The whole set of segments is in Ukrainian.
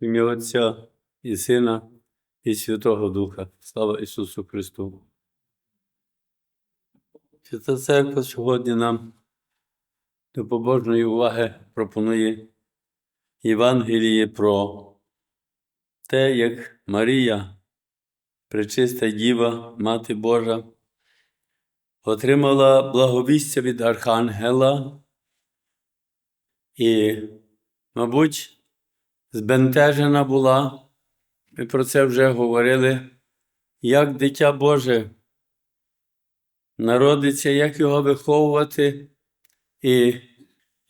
В ім'я Отця і Сина, і Святого Духа. Слава Ісусу Христу. Свята Церква сьогодні нам до побожної уваги пропонує Євангеліє про те, як Марія, пречиста Діва, Мати Божа, отримала благовістя від Архангела і, мабуть, збентежена була, ми про це вже говорили, як дитя Боже народиться, як його виховувати і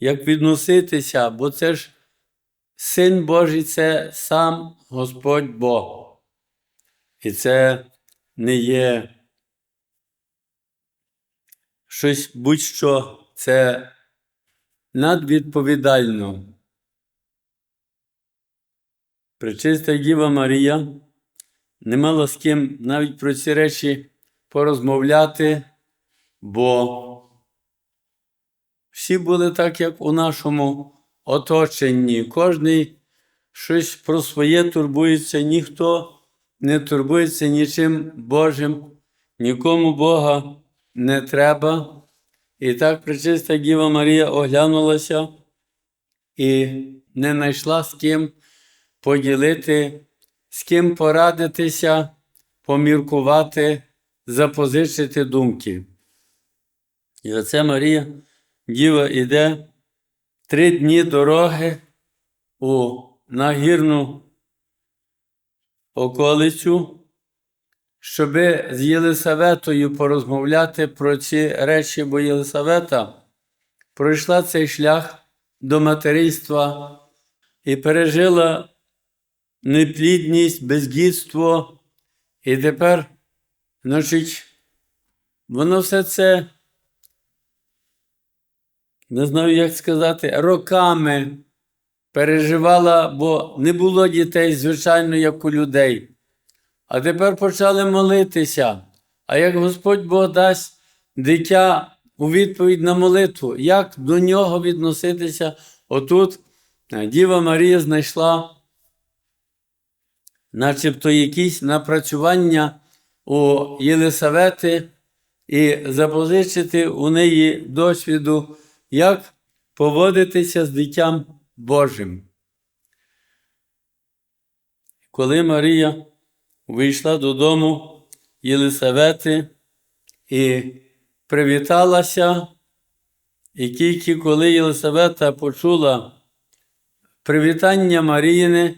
як відноситися, бо це ж Син Божий це сам Господь Бог. І це не є щось будь-що, це надвідповідально. Пречиста Діва Марія не мала з ким навіть про ці речі порозмовляти, бо всі були так, як у нашому оточенні. Кожний щось про своє турбується, ніхто не турбується нічим Божим, нікому Бога не треба. І так пречиста Діва Марія оглянулася і не знайшла з ким поділити, з ким порадитися, поміркувати, запозичити думки. І оце Марія Діва йде три дні дороги у нагірну околицю, щоб з Єлисаветою порозмовляти про ці речі, бо Єлисавета пройшла цей шлях до материнства і пережила неплідність, бездітство, і тепер, значить, воно все це, не знаю, як сказати, роками переживала, бо не було дітей, звичайно, як у людей. А тепер почали молитися. А як Господь Бог дасть дитя у відповідь на молитву, як до нього відноситися? Отут Діва Марія знайшла начебто якісь напрацювання у Єлисавети і запозичити у неї досвіду, як поводитися з дитям Божим. Коли Марія вийшла додому Єлисавети і привіталася, і тільки коли Єлисавета почула привітання Маріїни,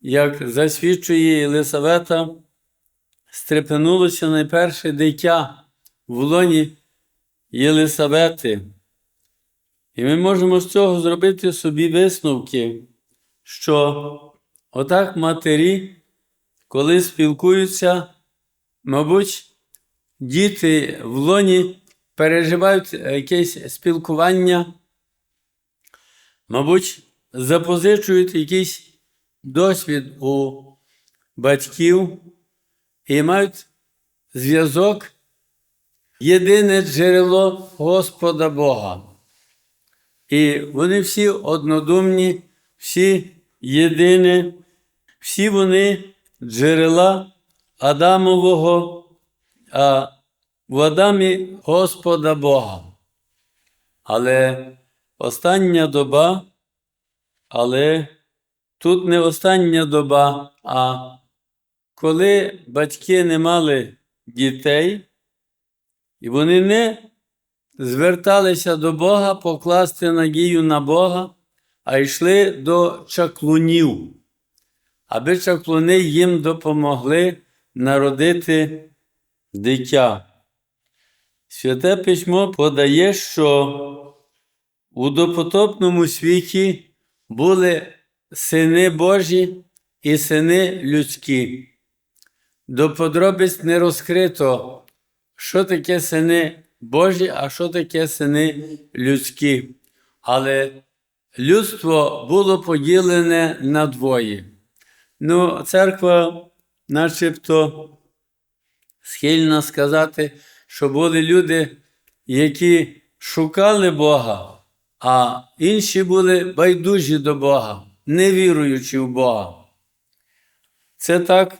як засвідчує Єлисавета, стрепенулося найперше дитя в лоні Єлисавети. І ми можемо з цього зробити собі висновки, що отак матері, коли спілкуються, мабуть, діти в лоні переживають якесь спілкування, мабуть, запозичують якийсь досвід у батьків і мають зв'язок, єдине джерело Господа Бога. І вони всі однодумні, всі єдині, всі вони джерела Адамового, а в Адамі Господа Бога. Але остання доба, але тут не остання доба, а коли батьки не мали дітей, і вони не зверталися до Бога покласти надію на Бога, а йшли до чаклунів, аби чаклуни їм допомогли народити дитя. Святе письмо подає, що у допотопному світі були сини Божі і сини людські. До подробиць не розкрито, що таке сини Божі, а що таке сини людські. Але людство було поділене на двоє. Ну, церква, начебто, схильна сказати, що були люди, які шукали Бога, а інші були байдужі до Бога. Не віруючи в Бога. Це так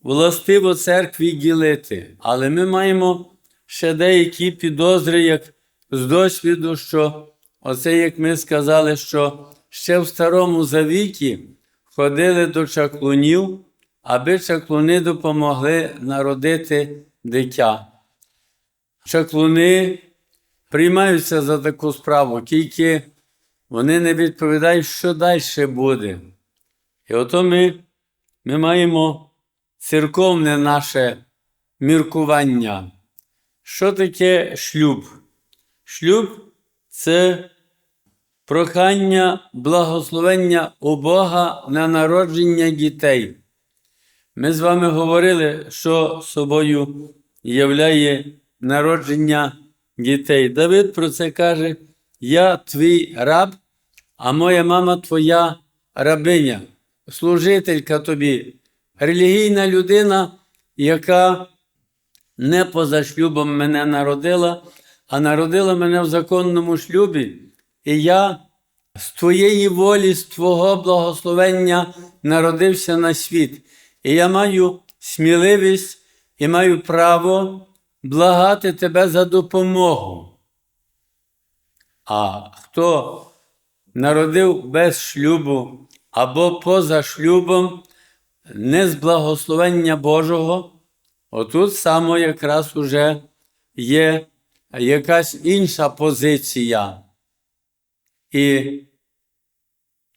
властиво церкві ділити. Але ми маємо ще деякі підозри, як з досвіду, що оце, як ми сказали, що ще в Старому Завіті ходили до чаклунів, аби чаклуни допомогли народити дитя. Чаклуни приймаються за таку справу, тільки вони не відповідають, що далі буде. І ото ми, ми маємо церковне наше міркування. Що таке шлюб? Шлюб це прохання благословення у Бога на народження дітей. Ми з вами говорили, що собою являє народження дітей. Давид про це каже: Я твій раб, а моя мама твоя рабиня, служителька тобі, релігійна людина, яка не поза шлюбом мене народила, а народила мене в законному шлюбі. І я з твоєї волі, з Твого благословення народився на світ. І я маю сміливість і маю право благати тебе за допомогу. А хто народив без шлюбу або поза шлюбом, не з благословення Божого, отут саме якраз уже є якась інша позиція. І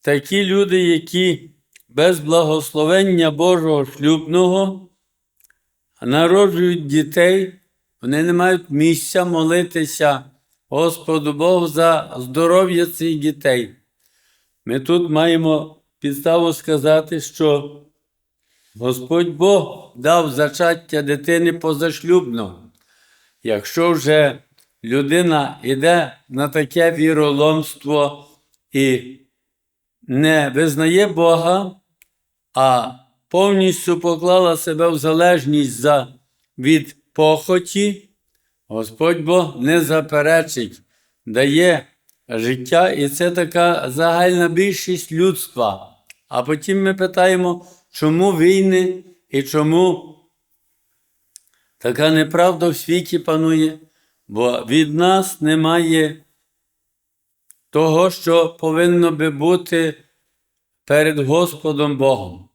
такі люди, які без благословення Божого шлюбного народжують дітей, вони не мають місця молитися Господу Богу за здоров'я цих дітей. Ми тут маємо підставу сказати, що Господь Бог дав зачаття дитини позашлюбно. Якщо вже людина йде на таке віроломство і не визнає Бога, а повністю поклала себе в залежність за, від похоті, Господь Бог не заперечить, дає життя, і це така загальна більшість людства. А потім ми питаємо, чому війни і чому така неправда в світі панує, бо від нас немає того, що повинно би бути перед Господом Богом.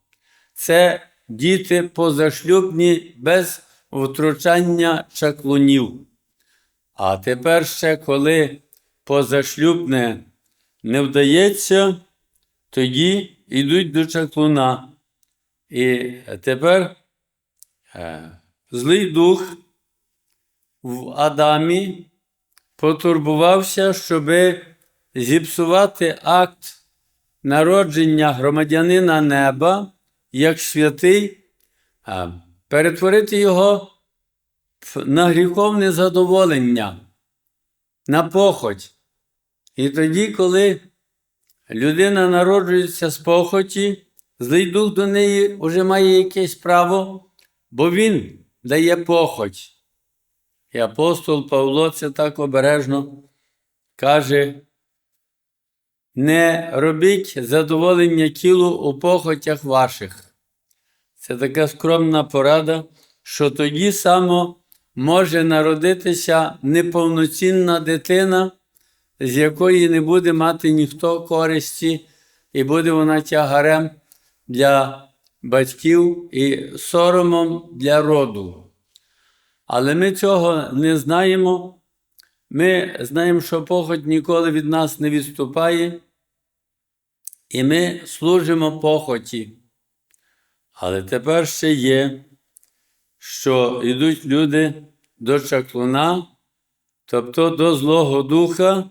Це діти позашлюбні без втручання чаклунів. А тепер ще, коли позашлюбне не вдається, тоді йдуть до чаклуна. І тепер е, злий дух в Адамі потурбувався, щоби зіпсувати акт народження громадянина неба як святий, перетворити його на гріховне задоволення, на похоть. І тоді, коли людина народжується з похоті, злий дух до неї вже має якесь право, бо він дає похоть. І апостол Павло це так обережно каже: не робіть задоволення тілу у похотях ваших. Це така скромна порада, що тоді само може народитися неповноцінна дитина, з якої не буде мати ніхто користі, і буде вона тягарем для батьків і соромом для роду. Але ми цього не знаємо. Ми знаємо, що похоть ніколи від нас не відступає, і ми служимо похоті. Але тепер ще є, що йдуть люди до чаклуна, тобто до Злого Духа,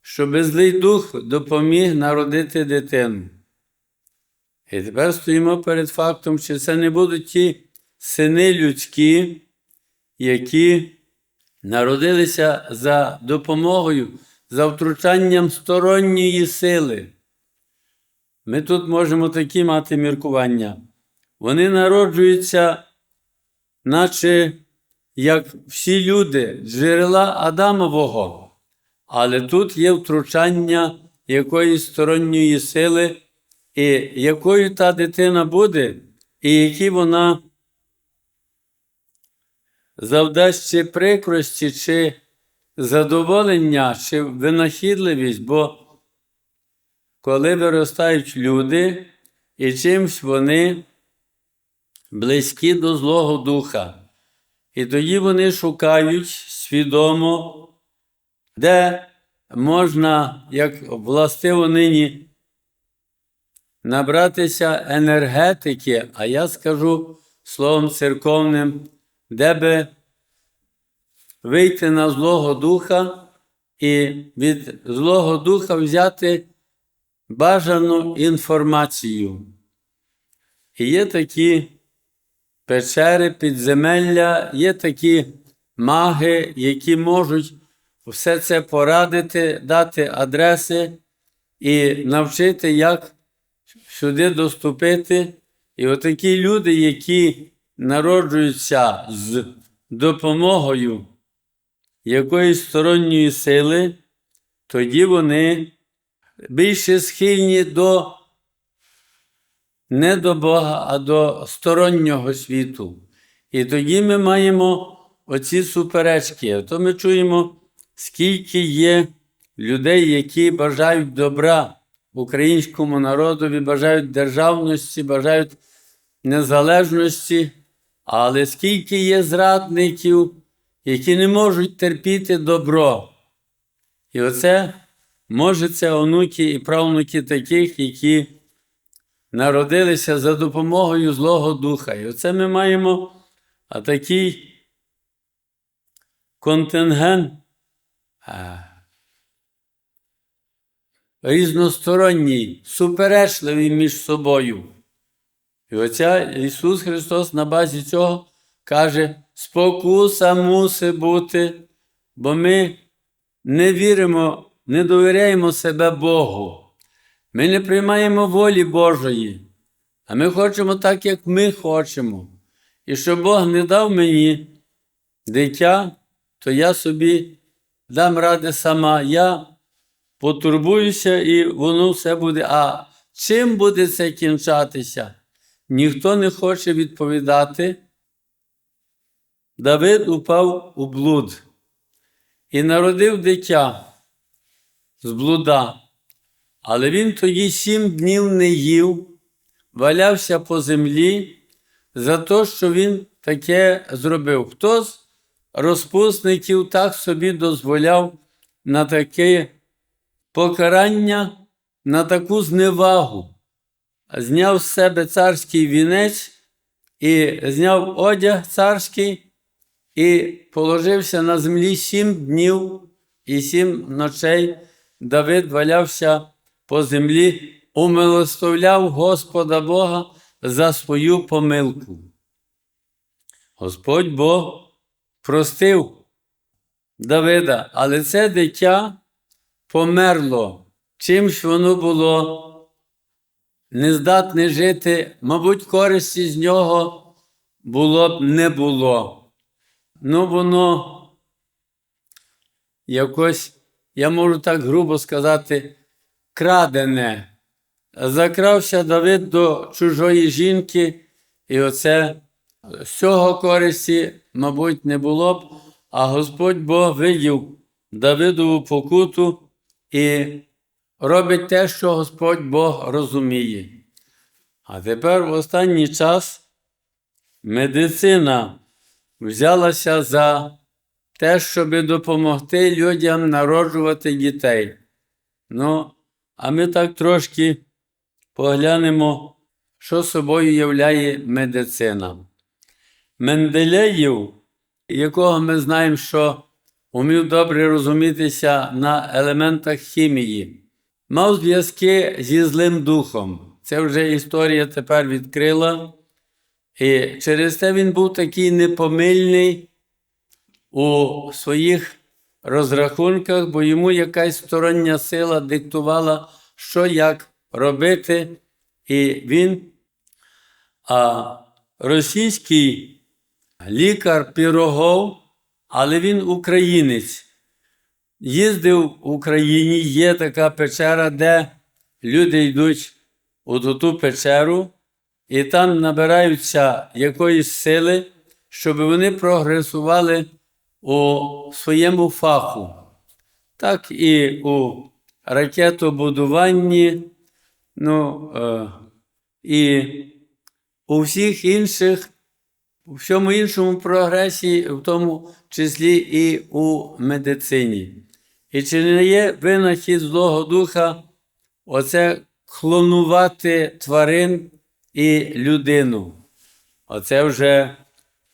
щоб злий дух допоміг народити дитину. І тепер стоїмо перед фактом, що це не будуть ті сини людські, які народилися за допомогою, за втручанням сторонньої сили. Ми тут можемо такі мати міркування. Вони народжуються, наче як всі люди, джерела Адамового. Але тут є втручання якоїсь сторонньої сили, і якою та дитина буде, і які вона завдасть чи прикрості, чи задоволення, чи винахідливість, бо коли виростають люди, і чимсь вони близькі до Злого Духа. І тоді вони шукають свідомо, де можна, як властиво нині, набратися енергетики, а я скажу словом церковним, де би вийти на Злого Духа і від Злого Духа взяти бажану інформацію. І є такі печери, підземелля, є такі маги, які можуть все це порадити, дати адреси і навчити, як сюди доступити. І отакі люди, які народжуються з допомогою якоїсь сторонньої сили, тоді вони більше схильні до не до Бога, а до стороннього світу. І тоді ми маємо оці суперечки. То ми чуємо, скільки є людей, які бажають добра українському народові, бажають державності, бажають незалежності, але скільки є зрадників, які не можуть терпіти добро. І оце може це онуки і правнуки таких, які народилися за допомогою Злого Духа. І оце ми маємо такий контингент різносторонній, суперечливий між собою. І оця Ісус Христос на базі цього каже: спокуса мусить бути, бо ми не віримо, не довіряємо себе Богу. Ми не приймаємо волі Божої, а ми хочемо так, як ми хочемо. І що Бог не дав мені дитя, то я собі дам ради сама. Я потурбуюся, і воно все буде. А чим буде це кінчатися? Ніхто не хоче відповідати. Давид упав у блуд і народив дитя з блуда. Але він тоді сім днів не їв, валявся по землі за те, що він таке зробив. Хто з розпусників так собі дозволяв на таке покарання, на таку зневагу, зняв з себе царський вінець і зняв одяг царський і положився на землі сім днів і сім ночей. Давид валявся по землі, умилостовляв Господа Бога за свою помилку. Господь Бог простив Давида, але це дитя померло. Чимсь воно було нездатне жити, мабуть, користі з нього було б не було. Ну, воно якось, я можу так грубо сказати, крадене. Закрався Давид до чужої жінки, і оце з цього користі, мабуть, не було б, а Господь Бог видів Давидову покуту і робить те, що Господь Бог розуміє. А тепер в останній час медицина взялася за те, щоб допомогти людям народжувати дітей. Ну, а ми так трошки поглянемо, що собою являє медицина. Менделеїв, якого ми знаємо, що умів добре розумітися на елементах хімії, мав зв'язки зі злим духом. Це вже історія тепер відкрила. І через це він був такий непомильний у своїх розрахунках, бо йому якась стороння сила диктувала, що як робити. І він, а російський лікар Пірогов, але він українець. Їздив в Україні, є така печера, де люди йдуть у ту печеру, і там набираються якоїсь сили, щоб вони прогресували у своєму фаху. Так і у ракетобудуванні, ну, е, і у всіх інших, у всьому іншому прогресі, в тому числі і у медицині. І чи не є винахід Злого Духа оце клонувати тварин і людину? Оце вже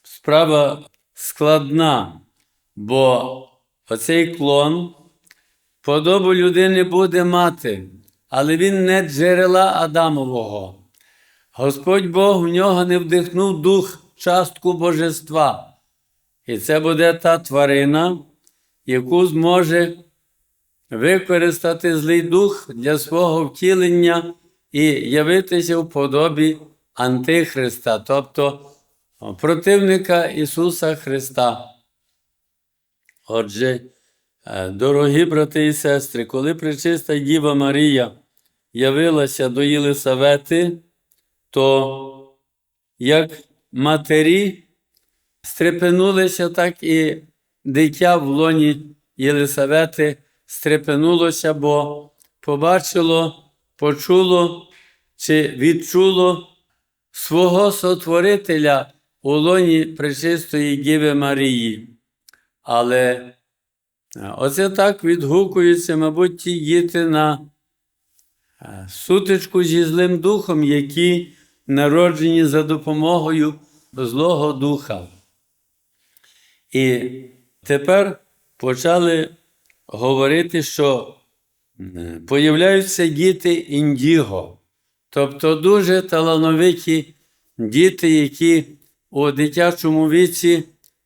справа складна, бо оцей клон подобу людини буде мати, але він не джерела Адамового. Господь Бог в нього не вдихнув дух частку божества. І це буде та тварина, яку зможе використати злий дух для свого втілення і явитися в подобі Антихриста, тобто противника Ісуса Христа. Отже, е, дорогі брати і сестри, коли пречиста Діва Марія явилася до Єлисавети, то як матері стрепенулися, так і дитя в лоні Єлисавети стрепенулося, бо побачило, почуло чи відчуло свого сотворителя у лоні пречистої Діви Марії. Але е, оце так відгукуються, мабуть, діти на е, сутичку зі злим духом, які народжені за допомогою Злого Духа. І тепер почали говорити, що е, появляються діти індіго, тобто дуже талановиті діти, які у дитячому віці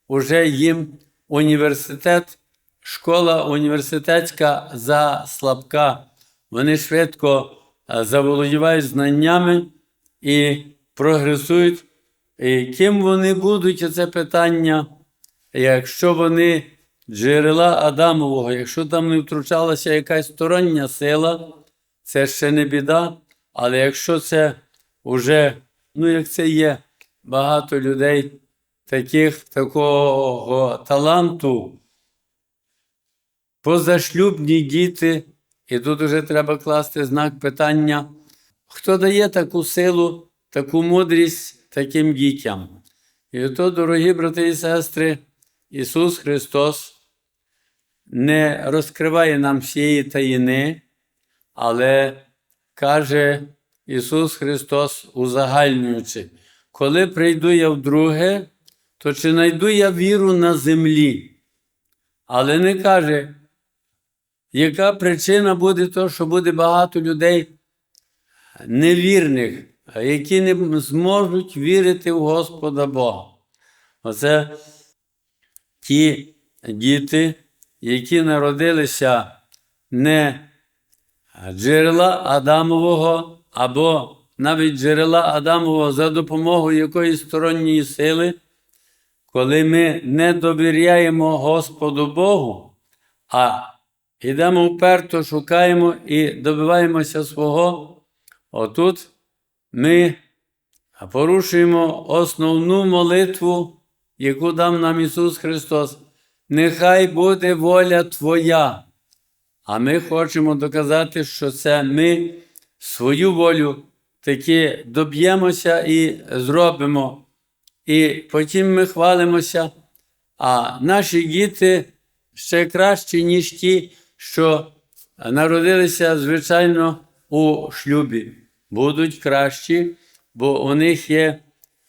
вже їм університет, школа університетська заслабка. Вони швидко е, заволодівають знаннями і прогресують. І ким вони будуть, це питання, якщо вони джерела Адамового, якщо там не втручалася якась стороння сила, це ще не біда. Але якщо це вже, ну як це є, багато людей таких, такого таланту, позашлюбні діти, і тут вже треба класти знак питання, хто дає таку силу, таку мудрість таким дітям. І то, дорогі брати і сестри, Ісус Христос не розкриває нам всієї таїни, але каже Ісус Христос, узагальнюючи, коли прийду я вдруге, то чи знайду я віру на землі? Але не каже, яка причина буде то, що буде багато людей невірних, які не зможуть вірити в Господа Бога. Оце ті діти, які народилися не джерела Адамового, або навіть джерела Адамового за допомогою якоїсь сторонньої сили, коли ми не довіряємо Господу Богу, а йдемо вперто, шукаємо і добиваємося свого, отут ми порушуємо основну молитву, яку дав нам Ісус Христос. Нехай буде воля Твоя. А ми хочемо доказати, що це ми свою волю таки доб'ємося і зробимо. І потім ми хвалимося, а наші діти ще кращі, ніж ті, що народилися, звичайно, у шлюбі. Будуть кращі, бо у них є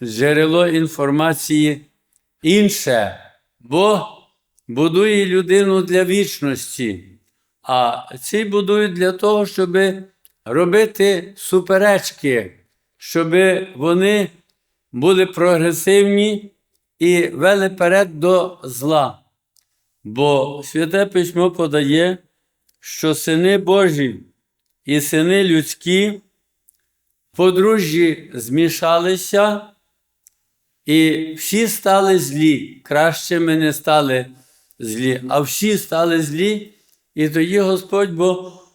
джерело інформації інше. Бог будує людину для вічності, а ці будують для того, щоб робити суперечки, щоб вони були прогресивні і вели перед до зла. Бо Святе Письмо подає, що сини Божі і сини людські подружжі змішалися, і всі стали злі. Кращими не стали злі, а всі стали злі, і тоді Господь Бог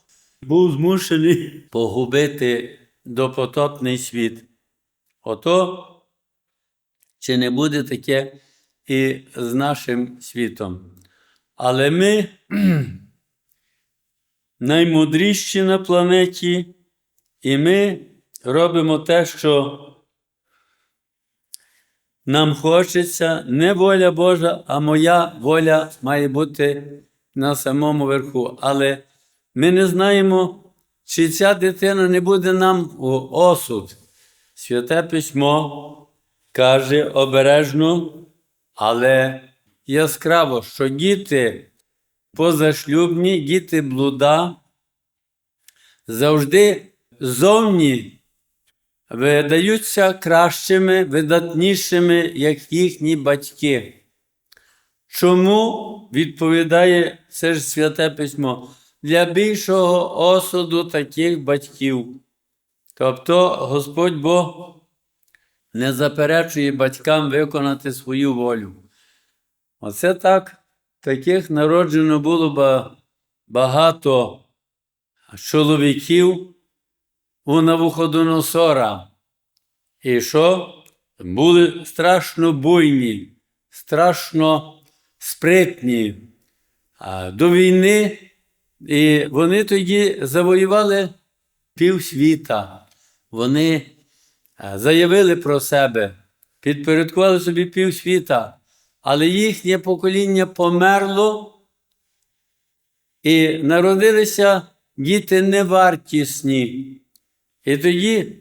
був змушений погубити допотопний світ. Ото чи не буде таке і з нашим світом. Але ми наймудріші на планеті, і ми робимо те, що нам хочеться, не воля Божа, а моя воля має бути на самому верху. Але ми не знаємо, чи ця дитина не буде нам осуд. Святе письмо каже обережно, але яскраво, що діти позашлюбні, діти блуда завжди зовні видаються кращими, видатнішими, як їхні батьки. Чому відповідає це ж святе письмо? Для більшого осуду таких батьків. Тобто Господь Бог не заперечує батькам виконати свою волю. Оце так, таких народжено було багато чоловіків у Навуходоносора. І що? Були страшно буйні, страшно спритні. До війни і вони тоді завоювали півсвіта. Вони заявили про себе, підпорядкували собі півсвіта, але їхнє покоління померло і народилися діти невартісні. І тоді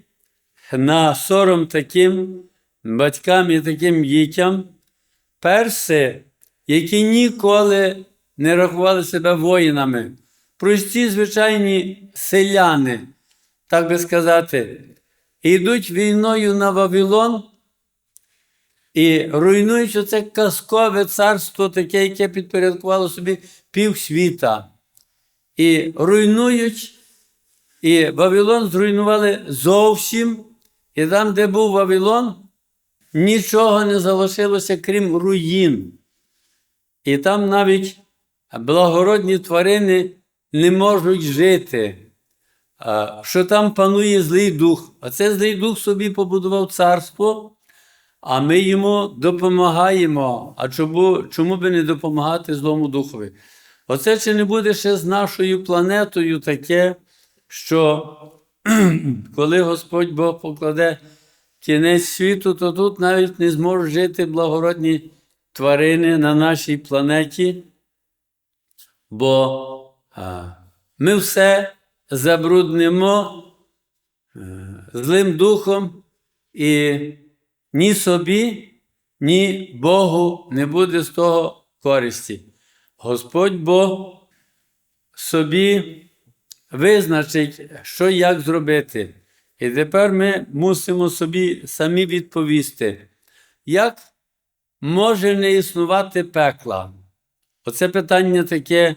на сором таким батькам і таким дітям перси, які ніколи не рахували себе воїнами, прості звичайні селяни, так би сказати, йдуть війною на Вавилон і руйнують оце казкове царство, таке, яке підпорядкувало собі півсвіта. І руйнують, і Вавилон зруйнували зовсім. І там, де був Вавилон, нічого не залишилося, крім руїн. І там навіть благородні тварини не можуть жити. Що там панує злий дух. А цей злий дух собі побудував царство, а ми йому допомагаємо. А чому, чому би не допомагати злому духові? Оце чи не буде ще з нашою планетою таке, що коли Господь Бог покладе кінець світу, то тут навіть не зможуть жити благородні тварини на нашій планеті, бо ми все забруднимо е, злим духом, і ні собі, ні Богу не буде з того користі. Господь Бог собі визначить, що як зробити. І тепер ми мусимо собі самі відповісти, як може не існувати пекла? Оце питання таке,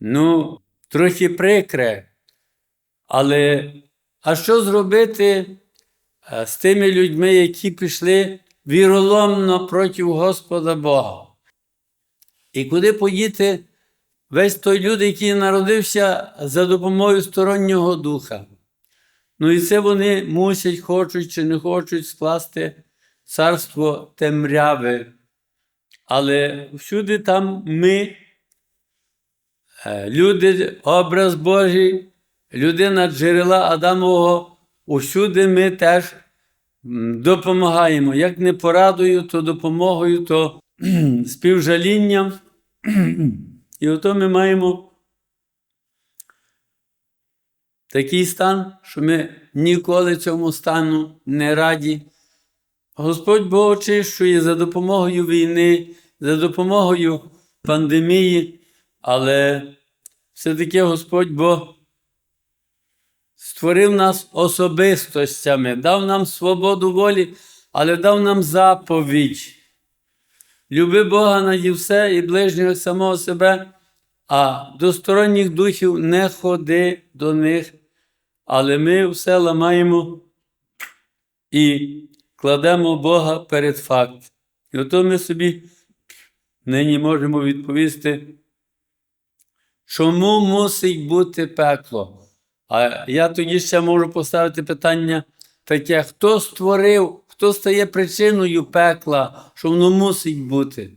ну, трохи прикре. Але а що зробити з тими людьми, які пішли віроломно проти Господа Бога? І куди подіти весь той люд, який народився за допомогою стороннього духа? Ну і це вони мусять, хочуть чи не хочуть скласти царство темряви. Але всюди там ми, е, люди, образ Божий, людина джерела Адамового, усюди ми теж допомагаємо. Як не порадою, то допомогою, то співжалінням. І ото ми маємо такий стан, що ми ніколи цьому стану не раді. Господь Бог очищує за допомогою війни, за допомогою пандемії, але все-таки Господь Бог створив нас особистостями, дав нам свободу волі, але дав нам заповідь. Люби Бога над все і ближнього самого себе, а до сторонніх духів не ходи до них, але ми все ламаємо і кладемо Бога перед факт. І ото ми собі нині можемо відповісти, чому мусить бути пекло? А я тоді ще можу поставити питання таке: хто створив, хто стає причиною пекла, що воно мусить бути?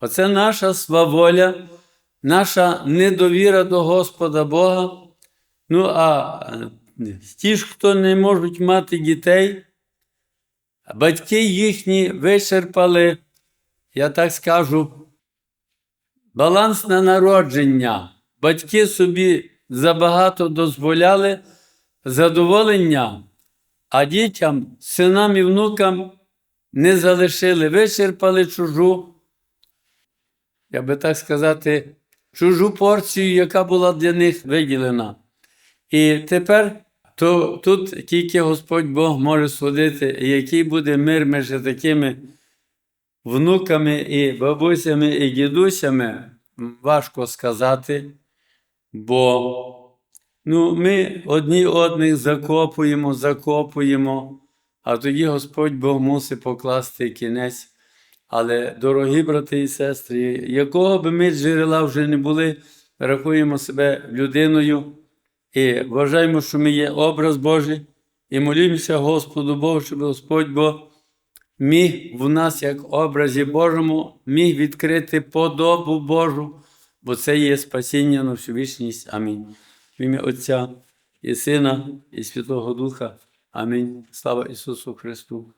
Оце наша сваволя, наша недовіра до Господа Бога. Ну, а е, ті ж, хто не можуть мати дітей, батьки їхні вичерпали, я так скажу, баланс на народження. Батьки собі забагато дозволяли задоволення, а дітям, синам і внукам не залишили, вичерпали чужу, я би так сказати, чужу порцію, яка була для них виділена. І тепер то, тут тільки Господь Бог може судити, який буде мир між такими внуками і бабусями і дідусями, важко сказати, бо ну, ми одні одних закопуємо, закопуємо, а тоді Господь Бог мусить покласти кінець. Але, дорогі брати і сестри, якого би ми джерела вже не були, рахуємо себе людиною і вважаємо, що ми є образ Божий, і молімося Господу Богу, щоб Господь Бог міг в нас, як образі Божому, міг відкрити подобу Божу, бо це є спасіння на всю вічність. Амінь. В ім'я Отця і Сина, і Святого Духа. Амінь. Слава Ісусу Христу.